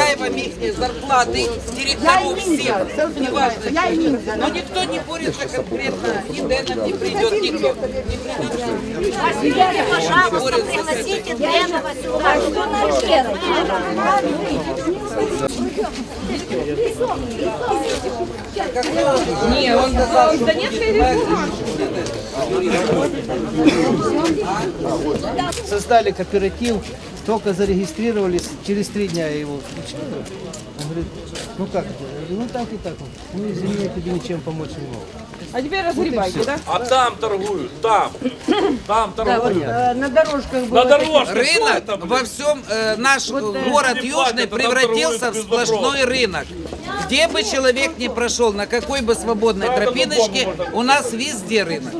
Мы отстаиваем их зарплаты директоров всех. Неважно. Но никто не борется конкретно. Ни Денов не придет, никто. Пожалуйста, пригласите Денова сюда. Что нам делать? Не, он сказал, что Создали кооператив, только зарегистрировались, через три дня я его включил. Он говорит, ну как это? Я говорю, Ну так и так. Ну извини, я тебе ничем помочь не могу. А теперь разгребайте, да? А там торгуют, там. Там торгуют. На дорожках На дорожке. Рынок во всем э, наш город люди Южный платят, а там превратился в торгуют без сплошной рынок. Где бы человек ни прошел, на какой бы свободной тропиночке, у нас везде рынок.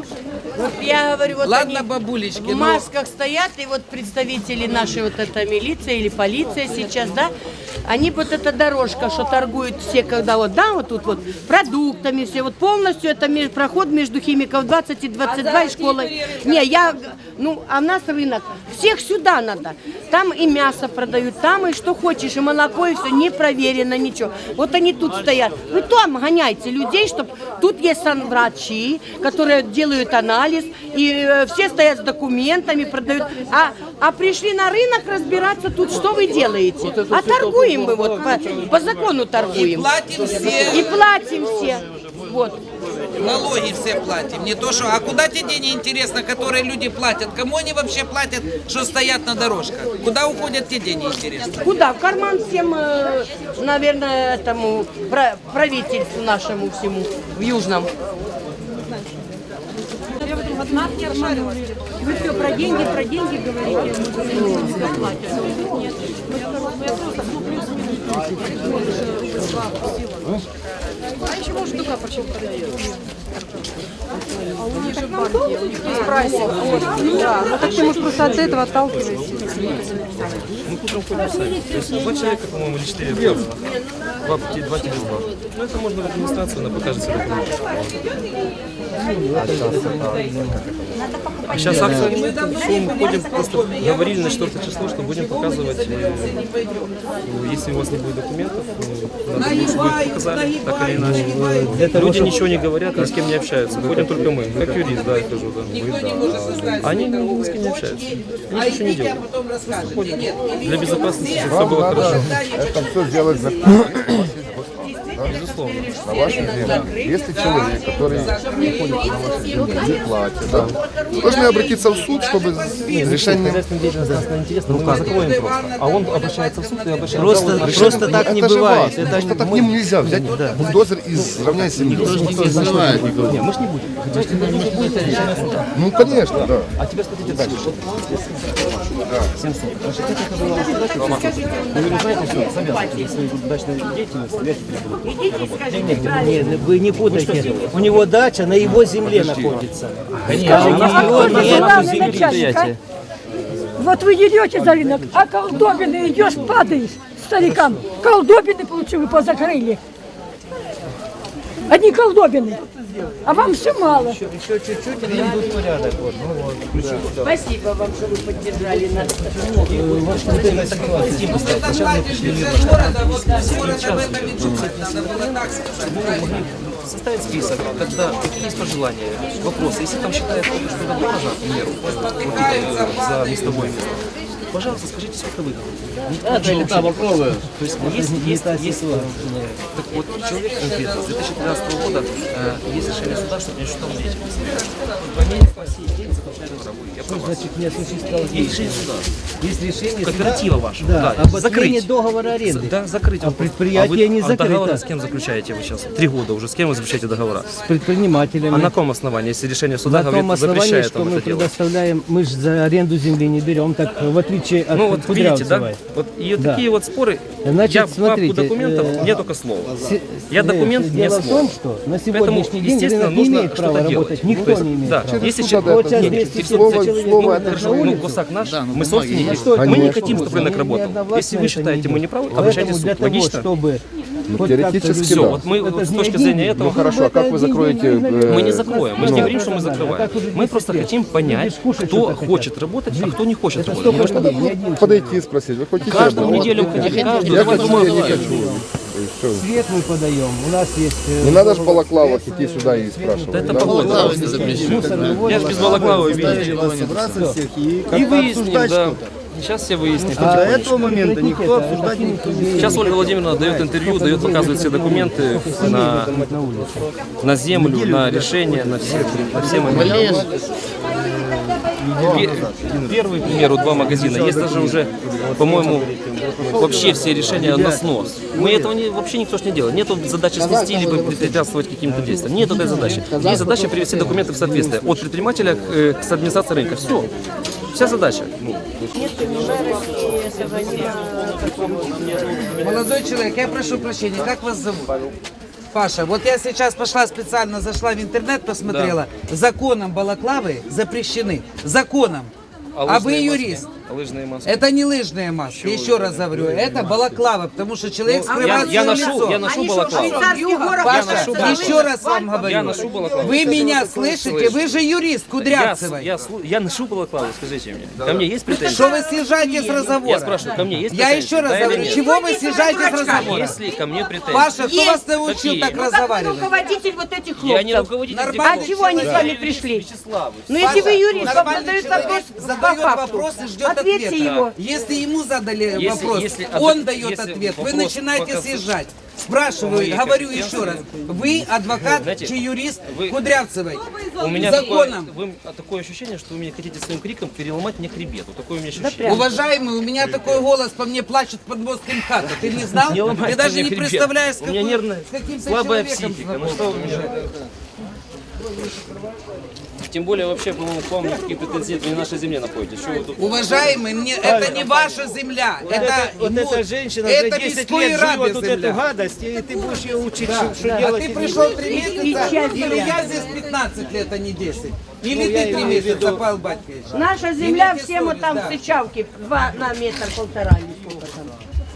Вот я говорю, вот Ладно, они бабулечки, в ну. масках стоят, и вот представители нашей вот эта милиция или полиция сейчас, да, они вот эта дорожка, что торгуют все, когда вот, да, вот тут вот продуктами все, вот полностью это проход между химиков 20 и 22 и школой. Не, я, ну, а у нас рынок, всех сюда надо. Там и мясо продают, там и что хочешь, и молоко, и все, не проверено, ничего. Вот они тут стоят. Вы там гоняйте людей, чтобы тут есть санврачи, которые делают анализ, и э, все стоят с документами, продают. А, а пришли на рынок разбираться тут, что вы делаете? А торгуем мы вот, по, по закону торгуем. платим И все, платим все. Вот. налоги все платим. Не то что, а куда те деньги, интересно, которые люди платят? Кому они вообще платят, что стоят на дорожках? Куда уходят те деньги, интересно? Куда? В карман всем, э, наверное, этому правительству нашему всему, в Южном. Вы все про деньги, про деньги говорите. Да, ну так ты, может, этого отталкиваешься. Мы утром ходим сами. То есть два человека, по-моему, или четыре. Два, два тебе два. Ну это можно в администрацию, она покажет документы. А сейчас акция нет. Мы ходим, просто говорили на 4 число, что будем показывать, э, если у вас не будет документов, ну, надо будет, показали, так или иначе. Люди ничего не говорят, ни с кем не общаются. Ходим только мы, как юрист, да, я хожу, да. Никто не может создать. Они ни с кем не общаются. А Они ничего не а делают. потом расскажете. Нет, Для безопасности, чтобы все было хорошо. это все сделать за Безусловно. на вашей земле. Если человек, который находится на вашей земле, не платит, да, вы должны обратиться в суд, чтобы решение... Не интересна, мы его закроем просто. А он обращается в суд и обращается Просто, в просто так не это же бывает. вас. Это Просто так ним нельзя взять бульдозер и сравнять с землей. Не, мы ж не будем. Хозяйственная деятельность будет решение суда. Ну, конечно, да. А теперь смотрите дальше. Вот Всем суд. Значит, как это было у вас удачно? Вы знаете, завязывайте свою деятельность. Не, вы не путайте. У него дача на его земле находится. А у него нет земли. Вот вы идете за рынок, а колдобины идешь, падаешь старикам. Колдобины получили, позакрыли. Одни колдобины. А вам все мало. Еще чуть-чуть, и будет порядок. Вот. Ну, вот, включу. Спасибо вам, что вы поддержали нас. Сначала бюджет города, вот города в этом и думать надо было так сказать. Составить список, когда какие есть пожелания, вопросы. Если там считают, что что-то дорого, к примеру, вот, э, за местовое место, пожалуйста, скажите, сколько вы хотите. То есть есть, есть, есть, так вот, человек конкретно с 2013 года э, есть решение суда, что не считал деятельность. Значит, не осуществлял Есть решение суда. Есть решение Кооператива вашего. Да, Да, об отмене закрыть. договора аренды. Да, закрыть. вопрос. предприятие а вы, не а закрыто. договора с кем заключаете вы сейчас? Три года уже. С кем вы заключаете договора? С предпринимателями. А на каком основании, если решение суда на том говорит, основании, запрещает что вам мы предоставляем, мы же за аренду земли не берем, так в отличие от Ну вот видите, да? Вот и вот Да. такие вот споры. Значит, я в смотрите, папку документов, э, мне только слово. Я э, документ, не Дело в слово. том, что на сегодняшний день естественно, рынок не нужно имеет права что-то работать. делать. Никто не имеет да, права. если человек... надо Вот сейчас это Нет, 200 Слово- человек слово ну, Ну, улицу. Косак наш, ну, мы собственники. что? Мы не хотим, чтобы рынок работал. Если вы считаете, мы не правы, обращайтесь в суд. Логично? чтобы Ну, теоретически, Все, да. вот мы Это вот с точки деньги. зрения этого Ну хорошо, а как вы закроете... э, Мы не закроем, мы же не говорим, что мы закрываем. Мы 10 просто хотим понять, кто хочет работать, а кто не хочет Это работать. Подойти, спросить, вы хотите Каждую неделю ходить, каждую. Я Давай, хочу, я не хочу. И всё. Свет мы подаем. У нас есть... э, Не надо же балаклавах идти сюда и спрашивать. Это погода. мусор выводим. Я же без балаклавы видел. И выясним, да. Сейчас все выясним. А до этого момента никто обсуждать не Сейчас Ольга Владимировна дает интервью, дает, показывает все документы на, на землю, на решение, на все, на все моменты. Пе- Первый пример, у два магазина. Есть даже уже, по-моему, вообще все решения на снос. Мы этого не, вообще никто ж не делает. Нету задачи снести либо препятствовать каким-то действиям. Нет этой задачи. Есть задача привести документы в соответствие от предпринимателя к, э, к администрации рынка. Все. Вся задача. Молодой человек, я прошу прощения, как вас зовут? Паша, вот я сейчас пошла специально, зашла в интернет, посмотрела. Законом балаклавы запрещены. Законом. А, вы лыжные юрист. маски? А лыжные маски? Это не лыжные маски, еще раз говорю. Это балаклава, потому что человек Я, скрывает я свое ношу, лицо. я ношу балаклаву. Паша, ношу балаклаву. еще раз вам говорю. Я ношу балаклаву. Вы меня слышите? Вы же юрист Я, Кудрявцевой. я, слу- я ношу балаклаву, скажите мне. Ко мне есть претензии? Что вы съезжаете с разговора? Я спрашиваю, ко мне есть Я претензии? еще раз Да или говорю, нет? чего вы съезжаете с разговора? Есть ли ко мне претензии? Паша, кто вас научил Какие? так Ну, разговаривать? Руководитель вот этих Я не хлопцев. руководитель Нормальный А чего они с вами пришли? Ну если вы юрист, вам Нормальный задают вопрос человек по задает факту. вопрос и ждет Ответьте ответа. его. Если ему задали Если- вопрос, если он дает если ответ, вы вопрос начинаете показ- съезжать. Спрашиваю, моей говорю компетенции. еще раз. Вы адвокат, Знаете, чи юрист вы- Кудрявцевой. У меня такое, законом. вы- а такое ощущение, что вы меня хотите своим криком переломать мне хребет. Вот такое у меня ощущение. Уважаемый, у меня такой голос по мне плачет под мозг МХАТа. Ты не знал? Не ломайте Ты даже мне не хребет. представляешь, с, У меня какой- нервная, с слабая человеком психика. Ну что вы меня... Тем более вообще, по-моему, к вам никаких претензий нет, вы не на нашей земле находитесь. Что вы тут... Уважаемый, мне, это не ваша земля. это, Вот ну, эта женщина это уже 10 Беской лет живет вот эту земля. гадость, и ты будешь ее учить, Да. что, что А делать. ты и пришел три И месяца, часть или я здесь 15 лет, а не 10? Или Ну, ты три имею в месяца, виду- Павел Батькович? Наша земля, все мы там да. в Сычавке, два на метр полтора или сколько там.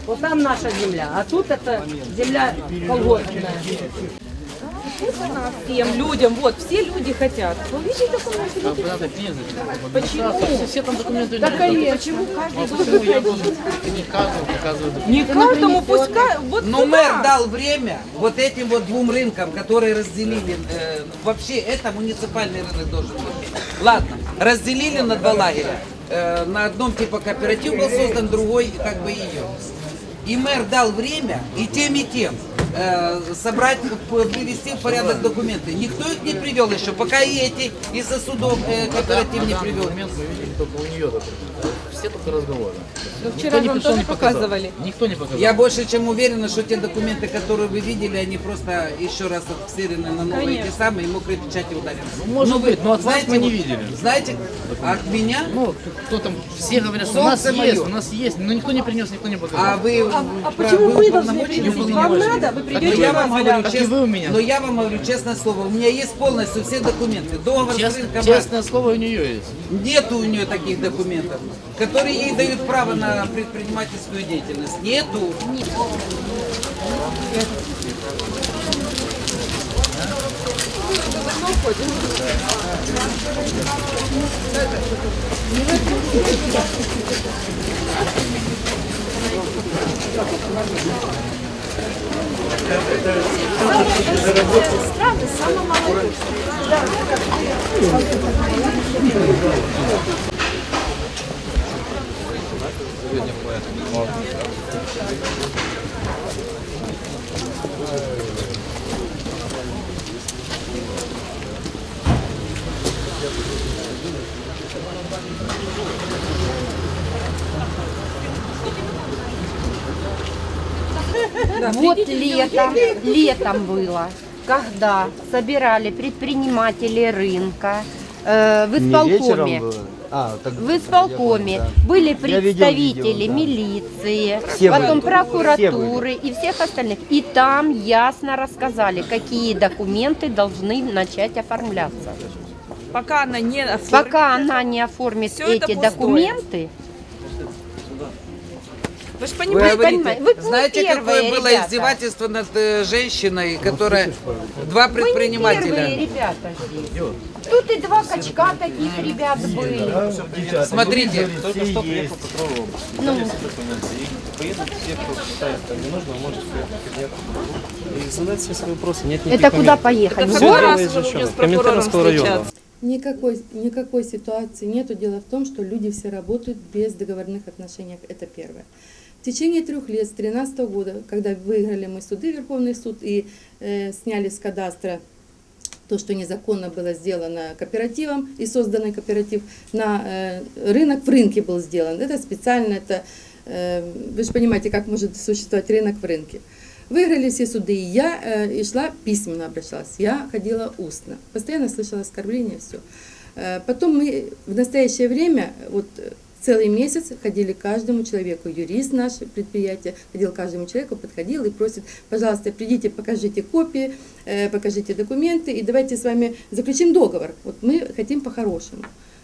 Вот там наша земля, а тут это земля колгоспная. Всем людям, вот, все люди хотят. Ну, видите, документы. Почему? Все там документы. Так, конечно. Почему каждый должен ходить? Не каждому, пускай, вот Но сюда. мэр дал время вот этим вот двум рынкам, которые разделили, э, вообще это муниципальный рынок должен быть. Ладно, разделили на два лагеря. Э, на одном типа кооператив был создан, другой как бы ее. И мэр дал время и тем, и тем собрать, п- привести в порядок документы. Никто их не привел еще, пока и эти из-за судов э, кооператив не привел. Ну, вчера вам тоже показывали. Я больше чем уверена, что те документы, которые вы видели, они просто еще раз отсырены на новые эти самые, и мокрые печати ударены. Может быть, но от вас мы не видели. Знаете, от меня? Ну, кто там, все говорят, что у нас Солнце есть, у нас есть, но никто не принес, никто не показал. А вы, А почему вы должны приносить? Вам надо, вы Но придете я вам говорю, и честно, вы у меня. но я вам говорю честное слово, у меня есть полностью все документы. Договор с Чест- рынком честное слово у нее есть. Нету у нее таких документов, которые ей дают право на предпринимательскую деятельность. Нету. Вот летом, летом было, когда собирали предприниматели рынка э, в исполкоме. А, так В исполкоме были представители милиции, Все потом были. прокуратуры и всех остальных. И там ясно рассказали, какие документы должны начать оформляться. Пока она не оформит. Пока она не оформит это эти документы, Вы же Вы понимаете, говорите, понимаете, вы знаете, первые, какое было ребята. издевательство над э, женщиной, которая два Вы не предпринимателя. первые ребята здесь. Тут и два качка таких ребят были. Смотрите, Только что приехал Петров. Ну, Поедут все, кто считает, что не нужно, может приехать в кабинет. И задать все свои вопросы. Нет это куда поехать? В Это прокурором Коминтерновского района. встречаться. Никакой, никакой ситуации нету. Дело в том, что люди все работают без договорных отношений. Это первое. В течение трех лет, с 2013 года, когда выиграли мы суды, Верховный суд, и э, сняли с кадастра то, что незаконно было сделано кооперативом и созданный кооператив на э, рынок в рынке был сделан. Это специально, это э, вы же понимаете, как может существовать рынок в рынке. Выиграли все суды, и я э, и шла письменно обращалась, я ходила устно, постоянно слышала оскорбления, все. Потом мы в настоящее время, вот целый месяц ходили каждому человеку, юрист наш предприятие, ходил каждому человеку, подходил и просит, пожалуйста, придите, покажите копии, э, покажите документы, и давайте с вами заключим договор. Вот мы хотим по-хорошему.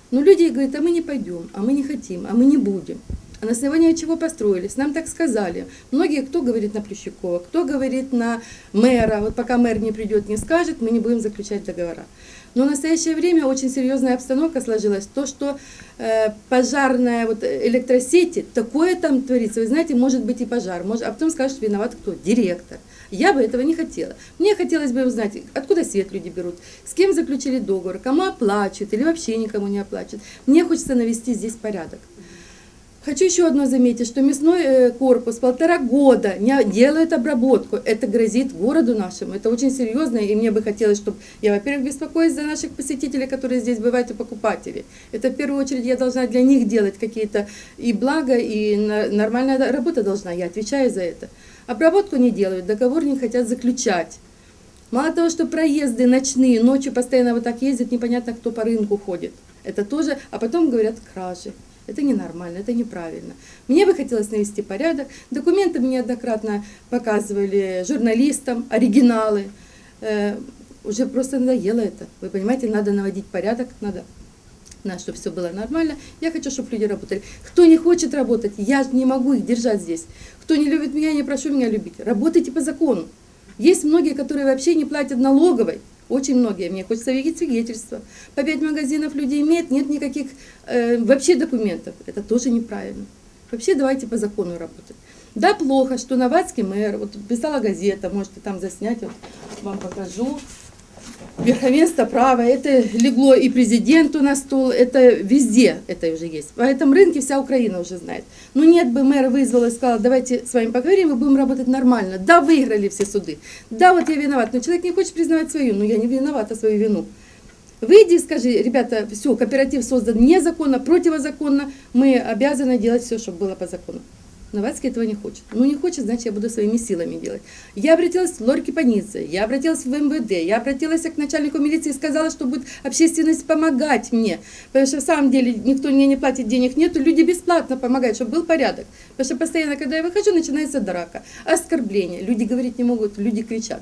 Но люди говорят, а мы не пойдем, а мы не хотим, а мы не будем. А на основании чего построились? Нам так сказали. Многие, кто говорит на Плющукова, кто говорит на мэра, вот пока мэр не придет, не скажет, мы не будем заключать договора. Но в настоящее время очень серьезная обстановка сложилась. То, что э, пожарная вот, электросети, такое там творится, вы знаете, может быть и пожар, может, а потом скажут, что виноват кто? Директор. Я бы этого не хотела. Мне хотелось бы узнать, откуда свет люди берут, с кем заключили договор, кому оплачивают или вообще никому не оплачивают. Мне хочется навести здесь порядок. Хочу еще одно заметить, что мясной э, корпус полтора года не делает обработку. Это грозит городу нашему. Это очень серьезно, и мне бы хотелось, чтобы я, во-первых, беспокоюсь за наших посетителей, которые здесь бывают, и покупатели. Это в первую очередь я должна для них делать какие-то и блага, и на- нормальная работа должна. Я отвечаю за это. Обработку не делают, договор не хотят заключать. Мало того, что проезды ночные, ночью постоянно вот так ездят, непонятно, кто по рынку ходит. Это тоже, а потом говорят кражи. Это ненормально, это неправильно. Мне бы хотелось навести порядок. Документы мне неоднократно показывали журналистам, оригиналы. Э, уже просто надоело это. Вы понимаете, надо наводить порядок, надо надо, чтобы все было нормально. Я хочу, чтобы люди работали. Кто не хочет работать, я не могу их держать здесь. Кто не любит меня, я не прошу меня любить. Работайте по закону. Есть многие, которые вообще не платят налоговой. Очень многие. Мне хочется видеть свидетельства. По пять магазинов люди имеют, нет никаких э, вообще документов. Это тоже неправильно. Вообще давайте по закону работать. Да, плохо, что Новацкий мэр, вот писала газета, можете там заснять, вот вам покажу. Верховенство права, это легло и президенту на стол, это везде это уже есть. По этом рынке вся Украина уже знает. Но нет бы мэр вызвала и сказала, давайте с вами поговорим, и будем работать нормально. Да, выиграли все суды. Да, вот я виноват, но человек не хочет признавать свою, но я не виновата свою вину. Выйди и скажи, ребята, все, кооператив создан незаконно, противозаконно, мы обязаны делать все, чтобы было по закону. Новацкий этого не хочет. Ну не хочет, значит я буду своими силами делать. Я обратилась в Лорки Панице, я обратилась в МВД, я обратилась к начальнику милиции и сказала, что будет общественность помогать мне. Потому что в самом деле никто мне не платит, денег нету, люди бесплатно помогают, чтобы был порядок. Потому что постоянно, когда я выхожу, начинается драка, оскорбление. Люди говорить не могут, люди кричат.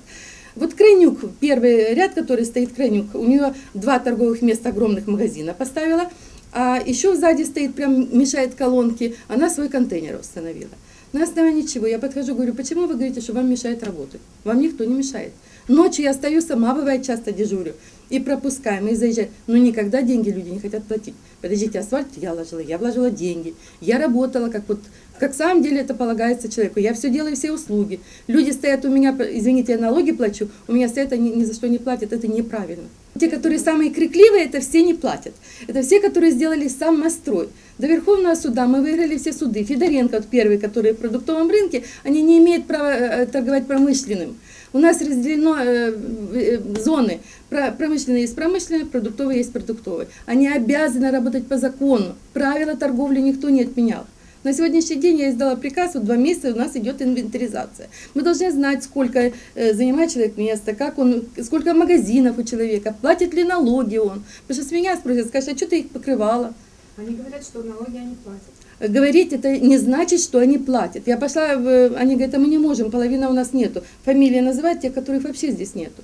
Вот Крайнюк, первый ряд, который стоит Крайнюк, у нее два торговых места огромных магазина поставила, а еще сзади стоит, прям мешает колонки, она свой контейнер установила. На основании чего? Я подхожу, говорю, почему вы говорите, что вам мешает работать? Вам никто не мешает. Ночью я стою сама, бывает, часто дежурю. И пропускаем, и заезжаем. Но никогда деньги люди не хотят платить. Подождите, асфальт я вложила, я вложила деньги. Я работала, как вот, как в самом деле это полагается человеку. Я все делаю, все услуги. Люди стоят у меня, извините, я налоги плачу, у меня стоят, они ни за что не платят. Это неправильно. Те, которые самые крикливые, это все не платят. Это все, которые сделали сам настрой. До Верховного суда мы выиграли все суды. Федоренко, вот первый, который в продуктовом рынке, они не имеют права э, торговать промышленным. У нас разделено э, э, зоны. Про- Промышленные есть промышленные, продуктовые есть продуктовые. Они обязаны работать по закону. Правила торговли никто не отменял. На сегодняшний день я издала приказ, вот два месяца у нас идет инвентаризация. Мы должны знать, сколько э, занимает человек места, как он, сколько магазинов у человека, платит ли налоги он. Потому что с меня спросят, скажут, а что ты их покрывала? Они говорят, что налоги они платят. Говорить это не значит, что они платят. Я пошла, в, они говорят, а мы не можем, половина у нас нету. Фамилии называют те, которых вообще здесь нету.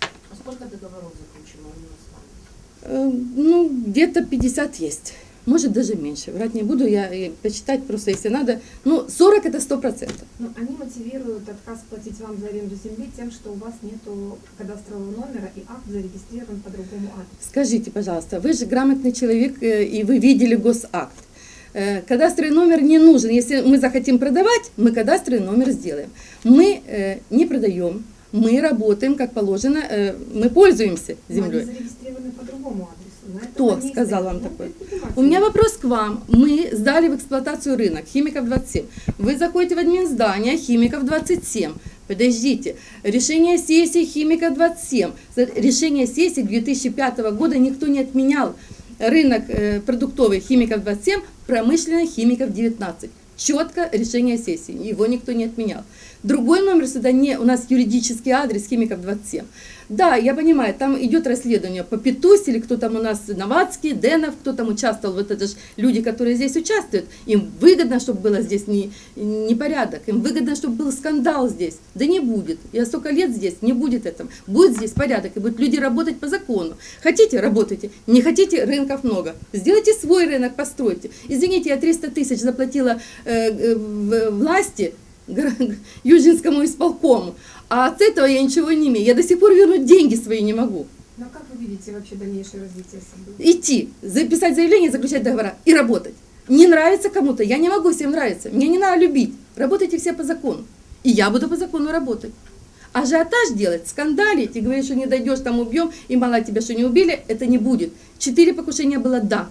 А сколько договоров заключено у нас? Э, Ну, где-то 50 есть. Может даже меньше. Врать не буду, я и посчитать просто, если надо. Ну, 40 это 100%. Ну, они мотивируют отказ платить вам за аренду земли тем, что у вас нет кадастрового номера и акт зарегистрирован по другому адресу. Скажите, пожалуйста, вы же грамотный человек, э, и вы видели госакт. Э, Кадастровый номер не нужен. Если мы захотим продавать, мы кадастровый номер сделаем. Мы э, не продаем, мы работаем, как положено, э, мы пользуемся землей. Они зарегистрированы по другому адресу. Кто сказал вам Ну, такое? предприниматели. У меня вопрос к вам. Мы сдали в эксплуатацию рынок Химиков 27. Вы заходите в админздание Химиков 27. Подождите. Решение сессии Химиков 27. За- Решение сессии 2005 года никто не отменял. Рынок э, продуктовый Химиков 27, промышленный Химиков 19. Четко решение сессии. Его никто не отменял. Другой номер сюда не, у нас юридический адрес Химиков 27. Да, я понимаю, там идет расследование по Петусь или кто там у нас, Новацкий, Денов, кто там участвовал, вот это же люди, которые здесь участвуют, им выгодно, чтобы было здесь не, непорядок, им выгодно, чтобы был скандал здесь. Да не будет. Я столько лет здесь, не будет этого. Будет здесь порядок, и будут люди работать по закону. Хотите, работайте. Не хотите, рынков много. Сделайте свой рынок, постройте. Извините, я 300 тысяч заплатила э, э, власти, Южинскому исполкому. А от этого я ничего не имею. Я до сих пор вернуть деньги свои не могу. Но как вы видите вообще дальнейшее развитие событий? Идти, записать заявление, заключать договора и работать. Не нравится кому-то, я не могу всем нравиться. Мне не надо любить. Работайте все по закону. И я буду по закону работать. Ажиотаж делать, скандалить и говорить, что не дойдешь, там убьем, и мало тебя, что не убили, это не будет. Четыре покушения было да.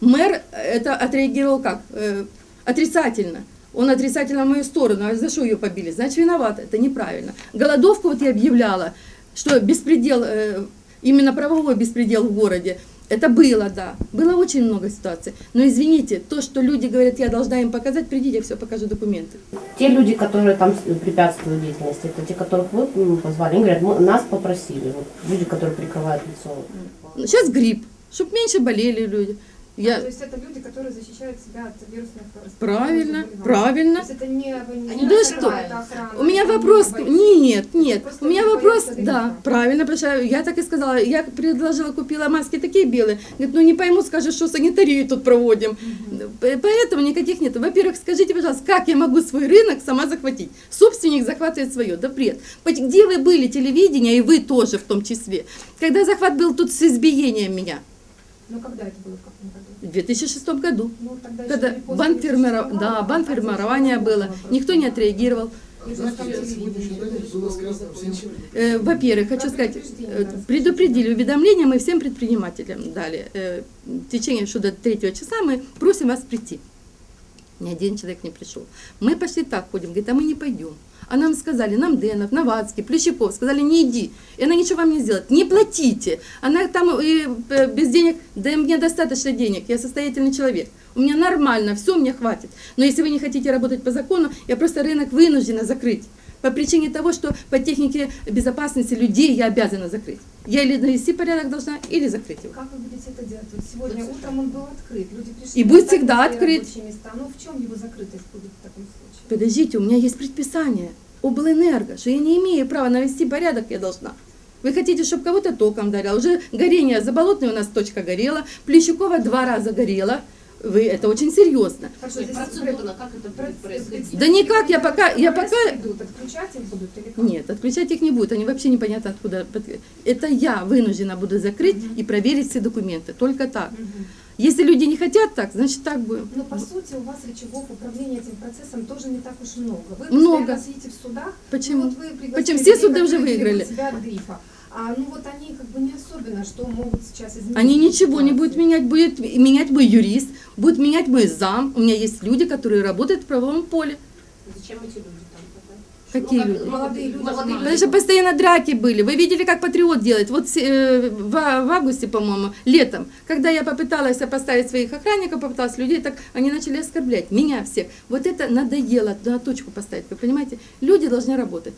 Мэр это отреагировал как? Э, отрицательно. Он отрицательно в мою сторону. А за что ее побили? Значит, виновата. Это неправильно. Голодовку вот я объявляла, что беспредел, э, именно правовой беспредел в городе. Это было, да. Было очень много ситуаций. Но извините, то, что люди говорят, я должна им показать, придите, я все покажу документы. Те люди, которые там препятствуют деятельности, это те, которых вы м, позвали, они говорят, «Мы- нас попросили, вот люди, которые прикрывают лицо. Сейчас грипп, чтобы меньше болели люди. Я... То есть это люди, которые защищают себя от вирусных Правильно, правильно. То есть это не вы Да что? У меня вопрос, нет, нет, у меня вопрос, да, правильно, потому что я так и сказала, я предложила, купила маски такие белые, говорит, ну не пойму, скажешь, что санитарию тут проводим, П- поэтому никаких нет. Во-первых, скажите, пожалуйста, как я могу свой рынок сама захватить? Собственник захватывает свое, да бред. Где вы были, телевидение, и вы тоже в том числе, когда захват был тут с избиением меня? Ну когда это было, в каком году? В 2006 году. Ну, тогда Когда фирмера- 2006 да, а формирования было, никто не отреагировал. Э, Во-первых, хочу сказать, э, предупредили уведомление мы всем предпринимателям дали. Э, В течение что до 3 часа мы просим вас прийти. Ни один человек не пришел. Мы пошли так ходим, говорит, а мы не пойдем. А нам сказали, нам Денов, Новацкий, Плещаков, сказали, не иди, и она ничего вам не сделает, не платите. Она там и, э, без денег, да мне достаточно денег, я состоятельный человек. У меня нормально, все мне хватит. Но если вы не хотите работать по закону, я просто рынок вынуждена закрыть. По причине того, что по технике безопасности людей я обязана закрыть. Я или навести порядок должна, или закрыть его. Как вы будете это делать? Вот сегодня утром он был открыт, люди пришли. И будет всегда открыт. места. Ну в чем его закрытость будет в таком случае? Подождите, у меня есть предписание облэнерго, что я не имею права навести порядок, я должна. Вы хотите, чтобы кого-то током дарил? Уже горение, заболотной у нас точка горела, Плещукова два раза горела. Вы, это очень серьезно. Хорошо, здесь Процедура, как это будет происходить? Да никак, я пока- я пока- отключать их будут или как? Нет, отключать их не будет, они вообще непонятно откуда. Это я вынуждена буду закрыть и проверить все документы, только так. Если люди не хотят так, значит так будем. Но по сути у вас рычагов управления этим процессом тоже не так уж и много. Вы Много. постоянно сидите в судах. Почему? Вот вы пригласили Почему? Все суды уже выиграли. себя от гриппа. А ну вот они как бы не особенно, что могут сейчас изменить. Они ничего не будут менять, будет менять мой юрист, будет менять мой зам. У меня есть люди, которые работают в правовом поле. Зачем эти люди там? Какие Ну, как люди? Молодые люди. Молодые Потому что постоянно драки были. Вы видели, как патриот делает? Вот э, в, в августе, по-моему, летом, когда я попыталась поставить своих охранников, попыталась людей, так они начали оскорблять меня всех. Вот это надоело на точку поставить. Вы понимаете? Люди должны работать.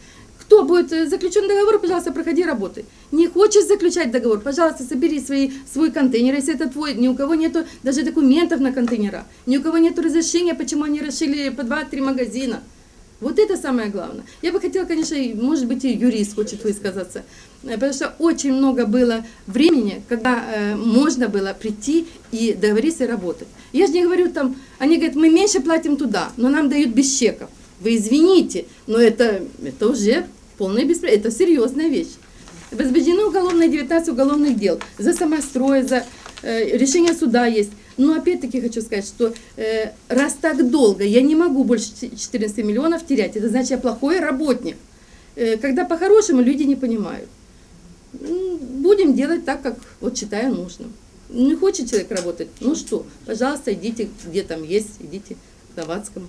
Кто будет э, заключен договор, пожалуйста, проходи работай. Не хочешь заключать договор, пожалуйста, собери свои, свой контейнер, если это твой. Ни у кого нету даже документов на контейнера. Ни у кого нету разрешения, почему они расшили по 2-3 магазина. Вот это самое главное. Я бы хотела, конечно, может быть, и юрист хочет высказаться, Э, потому что очень много было времени, когда э, можно было прийти и договориться и работать. Я же не говорю там, они говорят, мы меньше платим туда, но нам дают без чеков. Вы извините, но это, это уже полное беспредел, это серьезная вещь. Возбуждено уголовное 19 уголовных дел за самострой, за э, решение суда есть. Но опять-таки хочу сказать, что э, раз так долго, я не могу больше 14 миллионов терять, это значит, я плохой работник. Э, когда по-хорошему люди не понимают. Будем делать так, как вот считаю нужным. Не хочет человек работать, ну что, пожалуйста, идите, где там есть, идите к Завадскому.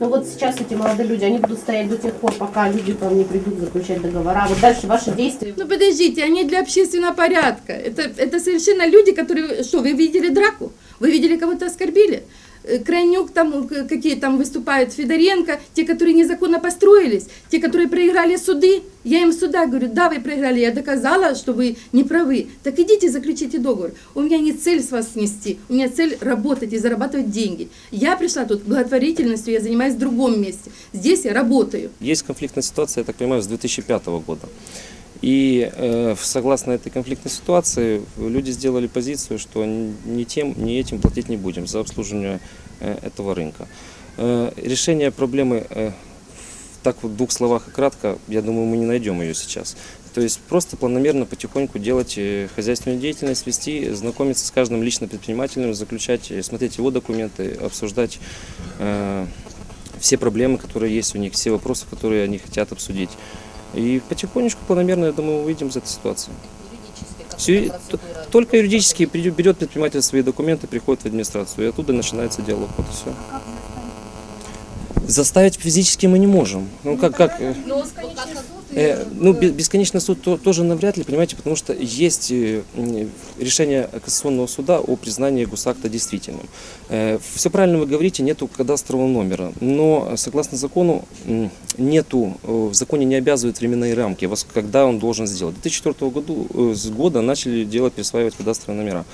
Ну вот сейчас эти молодые люди, они будут стоять до тех пор, пока люди к вам не придут заключать договора. Вот дальше ваши действия. Ну подождите, они для общественного порядка. Это, это совершенно люди, которые... Что, вы видели драку? Вы видели кого-то оскорбили? Э, Крайнюк, там, э, какие там выступают, Федоренко, те, которые незаконно построились, те, которые проиграли суды. Я им суда говорю, да, вы проиграли, я доказала, что вы не правы. Так идите, заключите договор. У меня не цель с вас снести, у меня цель работать и зарабатывать деньги. Я пришла тут благотворительностью, я занимаюсь в другом месте. Здесь я работаю. Есть конфликтная ситуация, я так понимаю, с 2005 года. И э, согласно этой конфликтной ситуации люди сделали позицию, что ни тем, ни этим платить не будем за обслуживание э, этого рынка. Э, решение проблемы э, так вот в двух словах и кратко, я думаю, мы не найдем ее сейчас. То есть просто планомерно потихоньку делать хозяйственную деятельность, вести, знакомиться с каждым лично предпринимателем, заключать, смотреть его документы, обсуждать э, все проблемы, которые есть у них, все вопросы, которые они хотят обсудить. И потихонечку, планомерно, я думаю, выйдем из этой ситуации. Все, только юридически берет предприниматель свои документы, приходит в администрацию, и оттуда начинается диалог. Вот и все. Заставить физически мы не можем. Ну как, как? Э, э, ну, бе- бесконечный суд то- тоже навряд ли, понимаете, потому что есть э, решение Кассационного суда о признании госакта действительным. Все правильно вы говорите, нету кадастрового номера, но э, согласно закону нету, э, в законе не обязывают временные рамки, когда он должен сделать. В 2004 году, э, с года начали делать, присваивать кадастровые номера.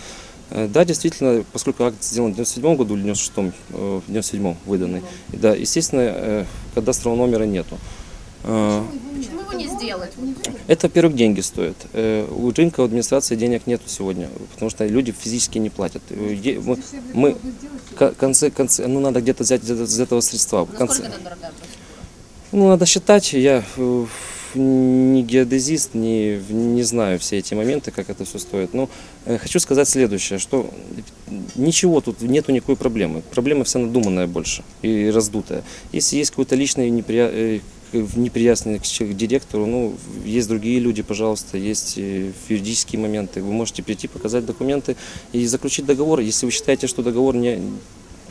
Э, Да, действительно, поскольку акт сделан в 97 году или 96 э, в 97 выданный, да, естественно, э, кадастрового номера нету. Э, Почему сделать? это, во-первых, деньги стоит. Э, У рынка, администрации денег нету сегодня, потому что люди физически не платят. Э, Мы, мы ко- конце, конце, ну, надо где-то взять из этого средства. Насколько это дорогая ну, надо считать. Я э, не геодезист, не, не знаю все эти моменты, как это все стоит. Но э, хочу сказать следующее, что ничего тут нету никакой проблемы. Проблема вся надуманная больше и раздутая. Если есть какой-то личный неприя... э, к- неприязнь к директору, ну, есть другие люди, пожалуйста, есть э, юридические моменты. Вы можете прийти, показать документы и заключить договор, если вы считаете, что договор не,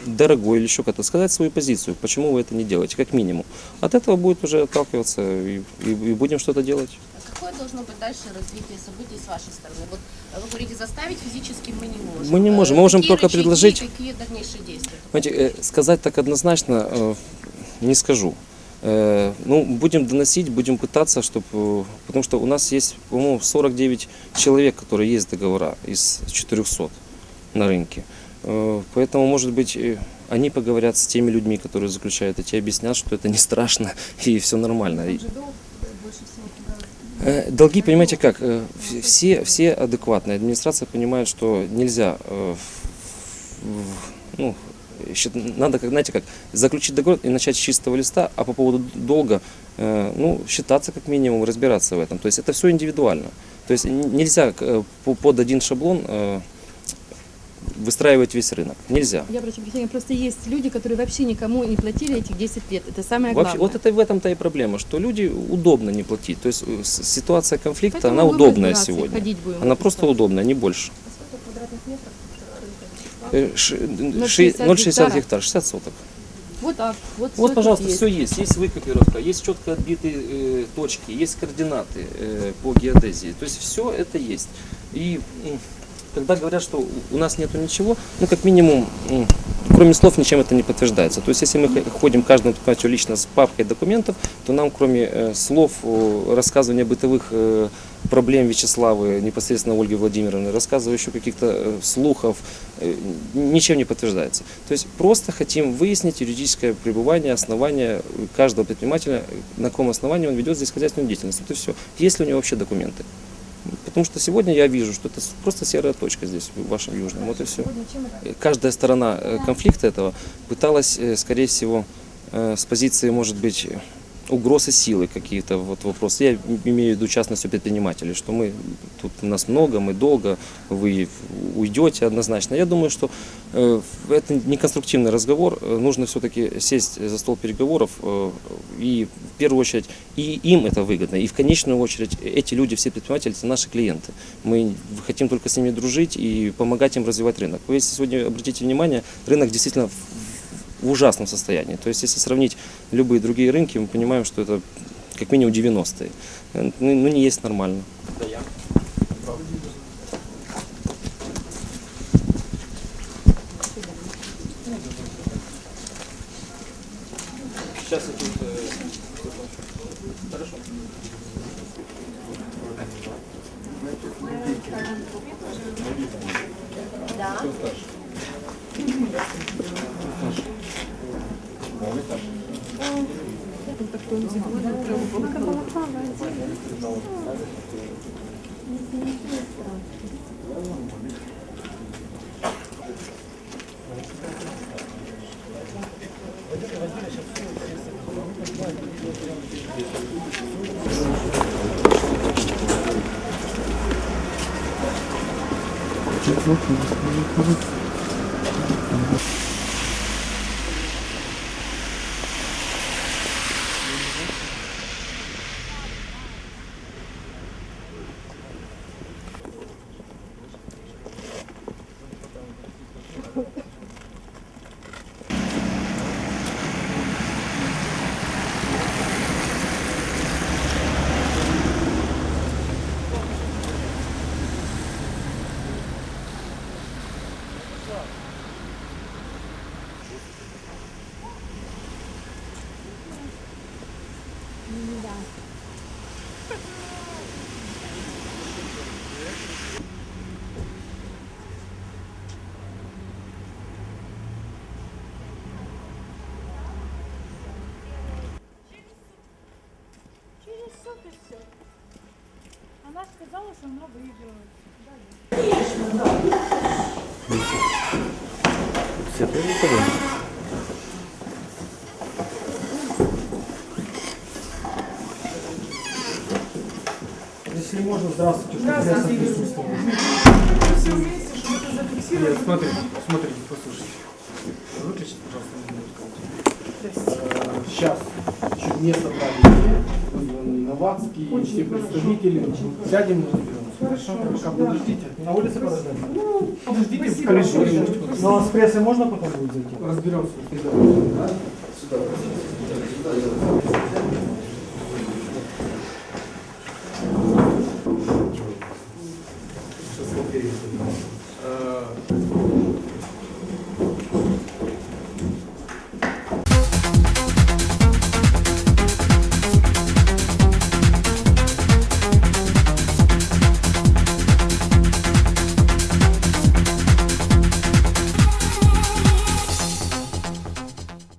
дорогой или еще как-то, сказать свою позицию, почему вы это не делаете, как минимум. От этого будет уже отталкиваться и, и- и будем что-то делать. Какое должно быть дальше развитие событий с вашей стороны? Вот вы говорите, заставить физически мы не можем. Мы не можем, мы Э, можем какие только рычаги, предложить. Какие дальнейшие действия? Понимаете, э, сказать так однозначно э, не скажу. Э, Ну, будем доносить, будем пытаться, чтобы... Потому что у нас есть, по-моему, 49 человек, которые есть договора из 400 на рынке. Э, Поэтому, может быть, э, они поговорят с теми людьми, которые заключают, и те объяснят, что это не страшно и все нормально. Э, Долги, понимаете как, э, все, все адекватные. Администрация понимает, что нельзя, э, ну, надо, как, знаете, как, заключить договор и начать с чистого листа, а по поводу долга, э, ну, считаться как минимум, разбираться в этом. То есть это все индивидуально. То есть нельзя э, по- под один шаблон э, выстраивать весь рынок. Нельзя. Я прошу прощения, просто есть люди, которые вообще никому не платили этих 10 лет. Это самое Вообще, главное. вот это в этом-то и проблема, что люди удобно не платить. То есть ситуация конфликта, Поэтому она удобная сегодня. Она просто сторону. удобная, не больше. Э, ш- 0,60 0,60 гектара. гектар, 60 соток. Вот так. Вот, Вот, пожалуйста, тут все есть. Есть выкопировка, есть четко отбитые э, точки, есть координаты э, по геодезии. То есть все это есть. И м, когда говорят, что у нас нету ничего, ну как минимум, м, кроме слов ничем это не подтверждается. То есть если мы ходим каждому предпринимателю лично с папкой документов, то нам кроме э, слов, о, рассказывания бытовых э, проблем Вячеславы, непосредственно Ольги Владимировны, рассказываю еще каких-то э, слухов, э, ничем не подтверждается. То есть просто хотим выяснить юридическое пребывание, основание каждого предпринимателя, на каком основании он ведет здесь хозяйственную деятельность. Это все. Есть ли у него вообще документы? Потому что сегодня я вижу, что это просто серая точка здесь, в вашем южном. Вот и все. Каждая сторона э, конфликта этого пыталась, э, скорее всего, э, с позиции, может быть, угрозы силы какие-то вот вопросы. Я имею в виду частностью предпринимателей, что мы тут нас много, мы долго, вы уйдете однозначно. Я думаю, что э, это не конструктивный разговор. Нужно все-таки сесть за стол переговоров э, и в первую очередь и им это выгодно, и в конечную очередь эти люди, все предприниматели, это наши клиенты. Мы хотим только с ними дружить и помогать им развивать рынок. Вы если сегодня обратите внимание, рынок действительно в- ужасном состоянии. То есть, если сравнить любые другие рынки, мы понимаем, что это как минимум 90-е. Э, Ну, ну, не есть нормально. Сейчас я тут... Хорошо. Она сказала, что она выигрывает. Если можно, здравствуйте. Здравствуйте. присутствовать. Нет, смотрите, смотрите, послушайте. Выключите, пожалуйста, минутку. Сейчас чуть не собрали вызваны Новацкий, все представители. Сядем и разберемся. Хорошо? Пока подождите. На улице подождать? Ну, подождите в коридоре. Ну, а с прессой можно потом будет зайти? Разберемся. Сюда. Сюда.